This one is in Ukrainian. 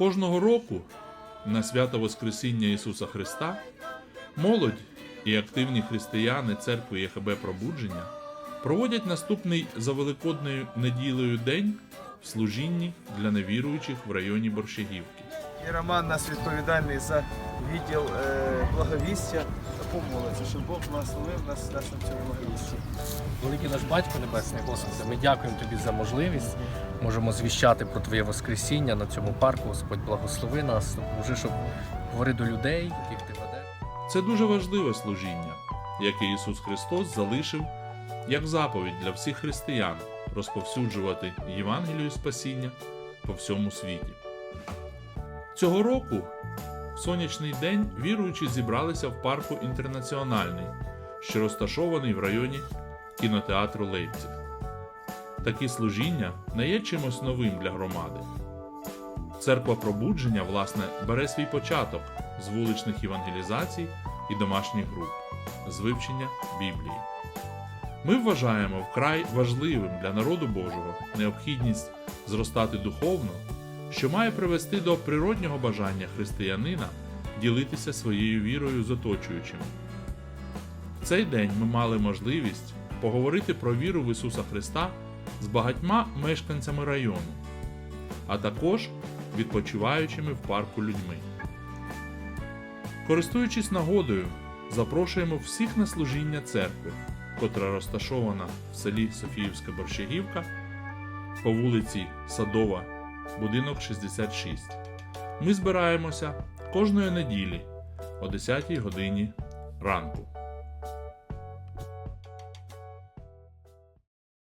Кожного року на свято Воскресіння Ісуса Христа молодь і активні християни церкви ЄХБ Пробудження проводять наступний за Великодною неділею день в служінні для невіруючих в районі Борщагівки. І Роман нас відповідальний за відділ е, благовістя помолиться, щоб Бог благословив нас, нас на цьому благовісті. Великий наш батько Небесний Господи, ми дякуємо Тобі за можливість. Можемо звіщати про Твоє Воскресіння на цьому парку. Господь благослови нас, допоможи, щоб говорити до людей, яких ти ведеш. Це дуже важливе служіння, яке Ісус Христос залишив як заповідь для всіх християн розповсюджувати Євангелію спасіння по всьому світі. Цього року, в сонячний день, віруючі зібралися в парку Інтернаціональний, що розташований в районі кінотеатру Лейпциг. Такі служіння не є чимось новим для громади. Церква пробудження, власне, бере свій початок з вуличних євангелізацій і домашніх груп, з вивчення Біблії. Ми вважаємо вкрай важливим для народу Божого необхідність зростати духовно, що має привести до природнього бажання християнина ділитися своєю вірою з оточуючими. В цей день ми мали можливість поговорити про віру в Ісуса Христа з багатьма мешканцями району, а також відпочиваючими в парку людьми. Користуючись нагодою, запрошуємо всіх на служіння церкви, котра розташована в селі Софіївська Борщагівка по вулиці Садова, будинок 66. Ми збираємося кожної неділі о 10 годині ранку.